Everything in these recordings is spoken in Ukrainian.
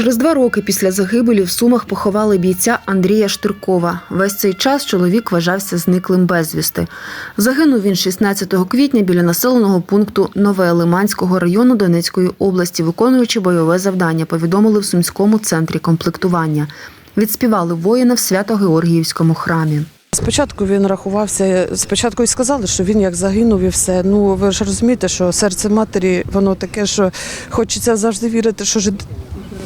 Через два роки після загибелі в Сумах поховали бійця Андрія Штиркова. Весь цей час чоловік вважався зниклим безвісти. Загинув він 16 квітня біля населеного пункту Нове Лиманського району Донецької області, виконуючи бойове завдання, повідомили в Сумському центрі комплектування. Відспівали воїна в Свято-Георгіївському храмі. Спочатку він рахувався, спочатку і сказали, що він як загинув і все. Ну ви ж розумієте, що серце матері, воно таке, що хочеться завжди вірити, що ж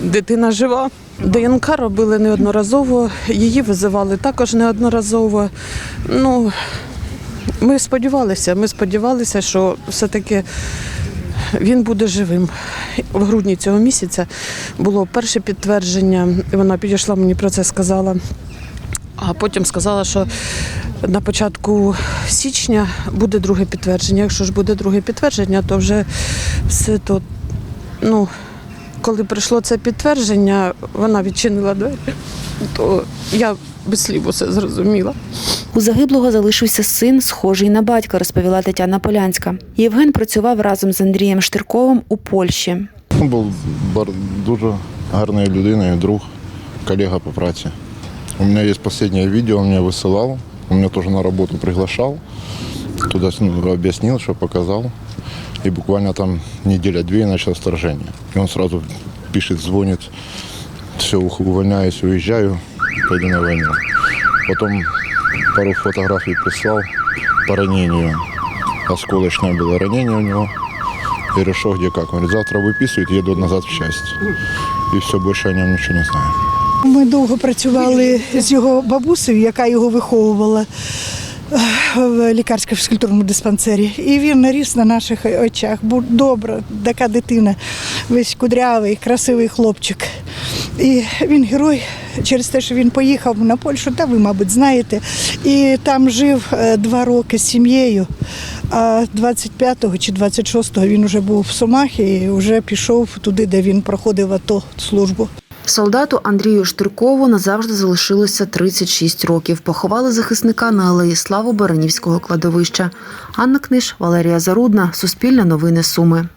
дитина жива. ДНК робили неодноразово, її визивали також неодноразово. Ну, ми сподівалися, ми сподівалися, що все-таки він буде живим. В грудні цього місяця було перше підтвердження. Вона підійшла мені про це сказала. А потім сказала, що на початку січня буде друге підтвердження. Якщо ж буде друге підтвердження, то вже все то. Ну, коли прийшло це підтвердження, вона відчинила двері, то я без слів усе зрозуміла. У загиблого залишився син, схожий на батька, розповіла Тетяна Полянська. Євген працював разом з Андрієм Штирковим у Польщі. Він був бар- дуже гарною людиною, друг, колега по праці. У меня есть последнее видео, он мне высылал. Он меня тоже на работу приглашал. Туда ну, объяснил, что показал. И буквально там неделя-две и началось вторжение. И он сразу пишет, звонит. Все, увольняюсь, уезжаю, пойду на войну. Потом пару фотографий прислал по ранению. Осколочное было ранение у него. И решил, где как. Он говорит, завтра выписывают, еду назад в часть. И все, больше о нем ничего не знаю. Ми довго працювали з його бабусею, яка його виховувала в лікарсько-фізкультурному диспансері. І він наріс на наших очах. Був добра, така дитина, весь кудрявий, красивий хлопчик. І він герой через те, що він поїхав на Польщу, та ви, мабуть, знаєте. І там жив е, два роки з сім'єю. А 25-го чи 26-го він вже був в Сумах і вже пішов туди, де він проходив АТО службу. Солдату Андрію Штиркову назавжди залишилося 36 років. Поховали захисника на алеї Славу Баранівського кладовища. Анна Книж, Валерія Зарудна, Суспільне новини Суми.